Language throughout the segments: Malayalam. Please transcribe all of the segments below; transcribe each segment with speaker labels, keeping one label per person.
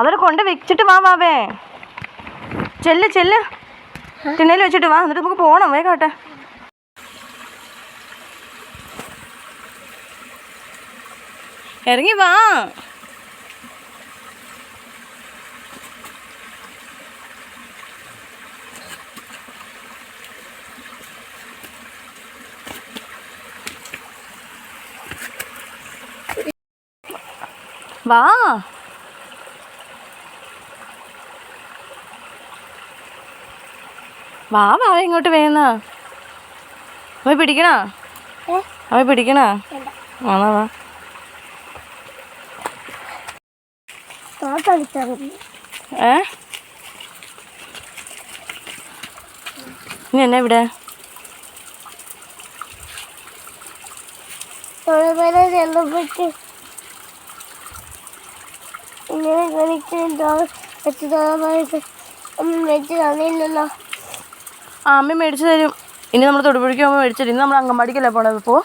Speaker 1: അതോടെ കൊണ്ട് വെച്ചിട്ട് വാ വാവേ ചെല്ല് ചെല്ല്. തിണ്ണയിൽ വെച്ചിട്ട് വാ എന്നിട്ട് നമുക്ക് പോകണം വേഗാട്ടെ ഇറങ്ങി വാ. വാ. വാ വാ ഇങ്ങോട്ട് വേഗം അവ പിടിക്കണ? അവ പിടിക്കണ? ആണോ വാ ഏ? ഇനി എന്നാ ഇവിടെ
Speaker 2: ഇങ്ങനെ കളിച്ച് വെച്ച് വെച്ച് തന്നില്ലല്ലോ.
Speaker 1: ആ അമ്മ മേടിച്ചു തരും. ഇനി നമ്മൾ തൊടുപുഴയ്ക്ക് പോകുമ്പോൾ മേടിച്ചു തരും ഇന്ന് നമ്മൾ അങ്കമാടിക്കല്ലേ പോണത്? ഇപ്പോൾ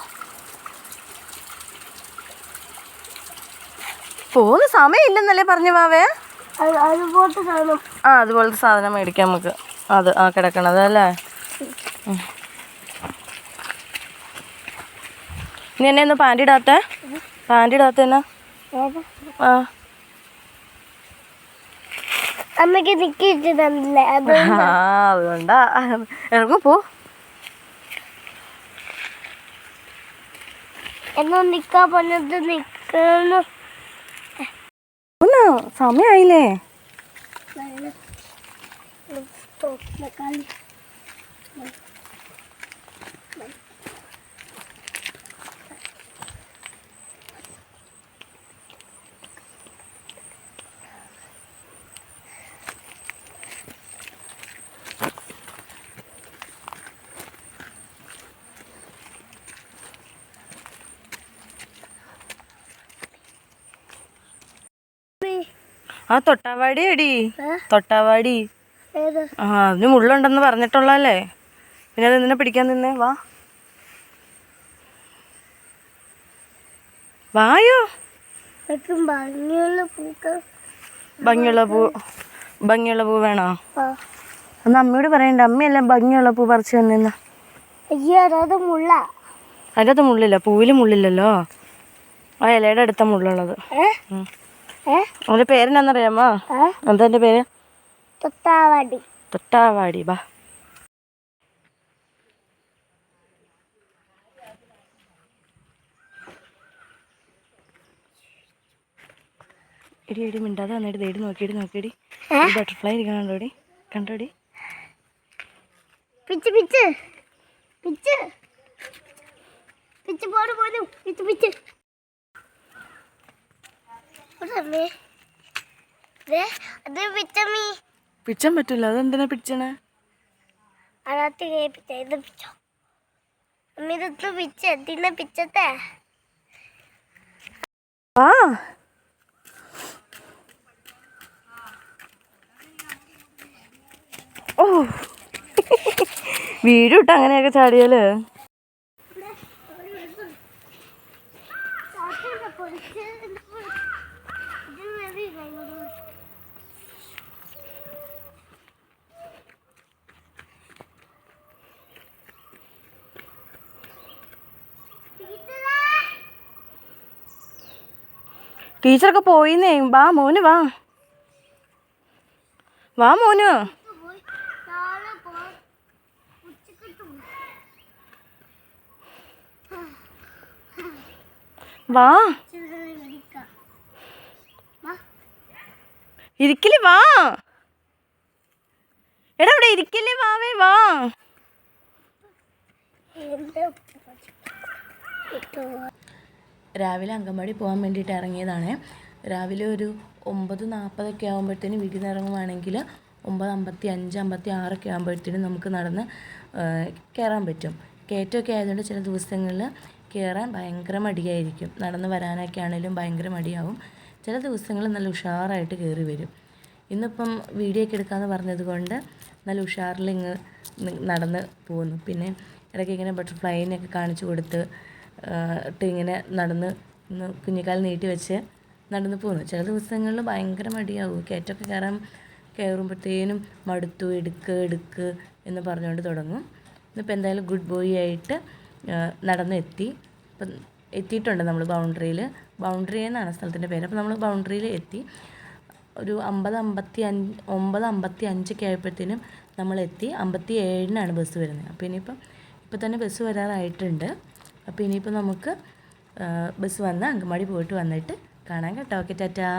Speaker 1: പോകുന്ന സമയമില്ലെന്നല്ലേ പറഞ്ഞു
Speaker 2: കാണും
Speaker 1: ആ അതുപോലത്തെ സാധനം മേടിക്കാം നമുക്ക്. അത് ആ കിടക്കണത് അല്ലേ ഇനി നീ എന്നെ ഒന്ന് പാന്റിടാത്ത പാന്റിടാത്ത എന്നാ? ആ.
Speaker 2: അമ്മയ്ക്ക് നിക്കിട്ട് തന്നില്ലേ? അത്
Speaker 1: ആ അതുകൊണ്ടാ. ഇറങ്ങു പോ.
Speaker 2: എന്നാ നിക്കാ പറഞ്ഞത് നിക്കുന്നു
Speaker 1: ഒന്ന്. സമയമായില്ലേ ആ തൊട്ടാവാടി എടി? തൊട്ടാവാടി. ആ അതിന് മുള്ളുണ്ടെന്ന് പറഞ്ഞിട്ടുള്ളല്ലേ പിന്നെ അത് എന്തിനാ പിടിക്കാൻ നിന്നേ? വാ. വായോ?
Speaker 2: ഭംഗിയുള്ള
Speaker 1: പൂ ഭംഗിയുള്ള പൂ വേണോ? ഒന്ന് അമ്മയോട് പറയണ്ട അമ്മയല്ല ഭംഗിയുള്ള പൂ പറിച്ചു തന്നെന്ന.
Speaker 2: അതിനകത്ത്
Speaker 1: അതിന്റെ അകത്ത് മുള്ളില്ല പൂവിൽ മുള്ളില്ലല്ലോ. ആ ഇലയുടെ അടുത്ത മുള്ളുള്ളത്. അവന്റെ പേരെന്നാന്നറിയാമോ? എന്താ എന്റെ പേര്?
Speaker 2: തൊട്ടാവാടി.
Speaker 1: തൊട്ടാവാടി ബാ എടി എടി മിണ്ടാതെ വന്നിട്ട് തേടി നോക്കിയിട്ട് നോക്കിയടി ബട്ടർഫ്ലൈ ഇരിക്കണം കണ്ടോടി?
Speaker 2: Pitch pitch. പിച്ച്. പിച്ച് പോട് പോലും പിച്ച് പിച്ച് അമ്മേ ദേ, അത് പിച്ചമ്മീ
Speaker 1: പിച്ചാൻ പറ്റില്ല അതെന്തിനാ പിടിച്ചണേ?
Speaker 2: അതിനകത്ത് കേൾപ്പിച്ച ഇത് പിച്ചോ അമ്മ ഇതൊന്ന് പിച്ച് എന്തിനാ പിച്ചത്തെ
Speaker 1: ആ. ഓ. അങ്ങനെയൊക്കെ ചാടിയാൽ? ടീച്ചറൊക്കെ പോയിന്നേ. വാ മോന് വാ. വാ മോന്. വാ. ഇരിക്കില്ല വാ. എടാ ഇവിടെ ഇരിക്കില്ലേ വാവേ വാ. രാവിലെ അങ്കമാടി പോകാൻ വേണ്ടിയിട്ട് ഇറങ്ങിയതാണ്. രാവിലെ ഒരു ഒമ്പത് നാൽപ്പതൊക്കെ ആകുമ്പോഴത്തേനും വീട്ടിൽ നിന്ന് ഇറങ്ങുവാണെങ്കിൽ ഒമ്പത് അമ്പത്തി അഞ്ച് അമ്പത്തി ആറൊക്കെ ആകുമ്പോഴത്തേനും നമുക്ക് നടന്ന് കയറാൻ പറ്റും. കയറ്റമൊക്കെ ആയതുകൊണ്ട് ചില ദിവസങ്ങളിൽ കയറാൻ ഭയങ്കര മടിയായിരിക്കും. നടന്ന് വരാനൊക്കെ ആണെങ്കിലും ഭയങ്കര മടിയാവും. ചില ദിവസങ്ങളിൽ നല്ല ഉഷാറായിട്ട് കയറി വരും. ഇന്നിപ്പം വീഡിയോ ഒക്കെ എടുക്കാമെന്ന് പറഞ്ഞത് കൊണ്ട് നല്ല ഉഷാറിൽ ഇങ്ങ് നടന്ന് പോകുന്നു. പിന്നെ ഇടയ്ക്ക് ഇങ്ങനെ ബട്ടർഫ്ലൈനെയൊക്കെ കാണിച്ചു കൊടുത്ത് ഇട്ട് ഇങ്ങനെ നടന്ന് കുഞ്ഞിക്കാൽ നീട്ടി വെച്ച് നടന്ന് പോകുന്നു ചില ദിവസങ്ങളിൽ ഭയങ്കര മടിയാവും. കയറ്റമൊക്കെ കയറാൻ കയറുമ്പോഴത്തേനും മടുത്തു എടുക്ക് എടുക്ക് എന്ന് പറഞ്ഞുകൊണ്ട് തുടങ്ങും. ഇന്നിപ്പോൾ എന്തായാലും ഗുഡ് ബോയ് ആയിട്ട് നടന്നെത്തി. ഇപ്പം എത്തിയിട്ടുണ്ട് നമ്മൾ ബൗണ്ടറിയിൽ. ബൗണ്ടറി എന്നാണ് സ്ഥലത്തിന്റെ പേര്. അപ്പോൾ നമ്മൾ ബൗണ്ടറിയിൽ എത്തി. ഒരു അമ്പത് അമ്പത്തി അഞ്ച് ഒമ്പത് അമ്പത്തി അഞ്ചൊക്കെ ആയപ്പോഴത്തേനും നമ്മൾ എത്തി. അമ്പത്തി ഏഴിനാണ് ബസ് വരുന്നത്. അപ്പോൾ ഇനിയിപ്പം ഇപ്പോൾ തന്നെ ബസ് വരാറായിട്ടുണ്ട്. അപ്പോൾ ഇനിയിപ്പോൾ നമുക്ക് ബസ് വന്ന് അങ്കമാടി പോയിട്ട് വന്നിട്ട് കാണാൻ കേട്ടോ. Okay tata.